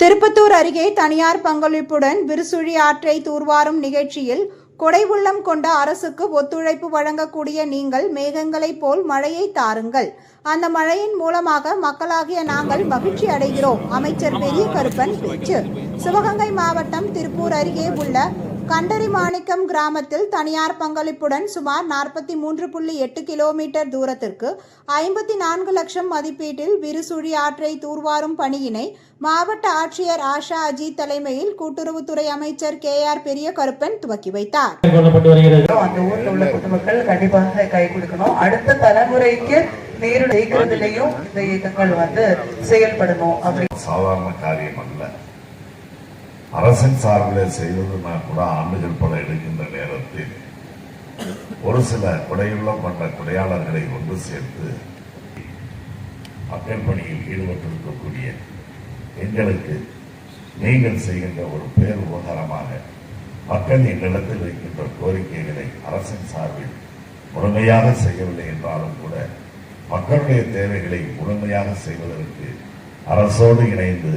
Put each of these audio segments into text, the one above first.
திருப்பத்தூர் அருகே தனியார் பங்களிப்புடன் விருசுழி ஆற்றை தூர்வாரும் நிகழ்ச்சியில் கொடை உள்ளம் கொண்ட அரசுக்கு ஒத்துழைப்பு வழங்கக்கூடிய நீங்கள் மேகங்களைப் போல் மழையை தாருங்கள். அந்த மழையின் மூலமாக மக்களாகிய நாங்கள் மகிழ்ச்சி அடைகிறோம். அமைச்சர் பெரிய கருப்பன் பேச்சு. சிவகங்கை மாவட்டம் திருப்பூர் அருகே உள்ள கண்டரி மாணிக்கம் கிராமத்தில் தனியார் பங்களிப்புடன் சுமார் நாற்பத்தி மூன்று புள்ளி எட்டு கிலோமீட்டர் தூரத்திற்கு ஐம்பத்தி நான்கு லட்சம் மதிப்பீட்டில் விருசுழி ஆற்றை தூர்வாரும் பணியினை மாவட்ட ஆட்சியர் ஆஷா அஜித் தலைமையில் கூட்டுறவுத்துறை அமைச்சர் கே ஆர் பெரிய கருப்பன் துவக்கி வைத்தார். அந்த ஊர்ல உள்ள பொதுமக்கள் கண்டிப்பாக கை கொடுக்கணும். அடுத்த தலைமுறைக்கு நீர் இந்த இயக்கங்கள் வந்து செயல்படணும். அப்படி சாதாரண காரியம் அல்ல. அரசின் சார்பில் செய்வதுனா கூட ஆண்டுகள் பல எடுக்கின்ற நேரத்தில் ஒரு சில கொடையுள்ளம் கொண்ட கொடையாளர்களை ஒன்று சேர்த்து மக்கள் பணியில் ஈடுபட்டிருக்கக்கூடிய எங்களுக்கு நீங்கள் செய்கின்ற ஒரு பேர் உபகாரமாக மக்கள் எங்களிடத்தில் வைக்கின்ற கோரிக்கைகளை அரசின் சார்பில் முழுமையாக செய்யவில்லை என்றாலும் கூட மக்களுடைய தேவைகளை முழுமையாக செய்வதற்கு அரசோடு இணைந்து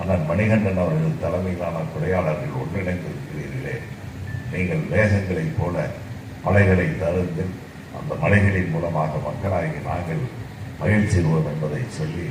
ஆனால் மணிகண்டன் அவர்கள் தலைமையிலான கொடையாளர்கள் ஒன்றிணைந்திருக்கிறீர்களே. நீங்கள் மேகங்களைப் போல மலைகளை தருந்து அந்த மலைகளின் மூலமாக மக்களாகி நாங்கள் மகிழ்ச்சிடுவோம் என்பதை சொல்லி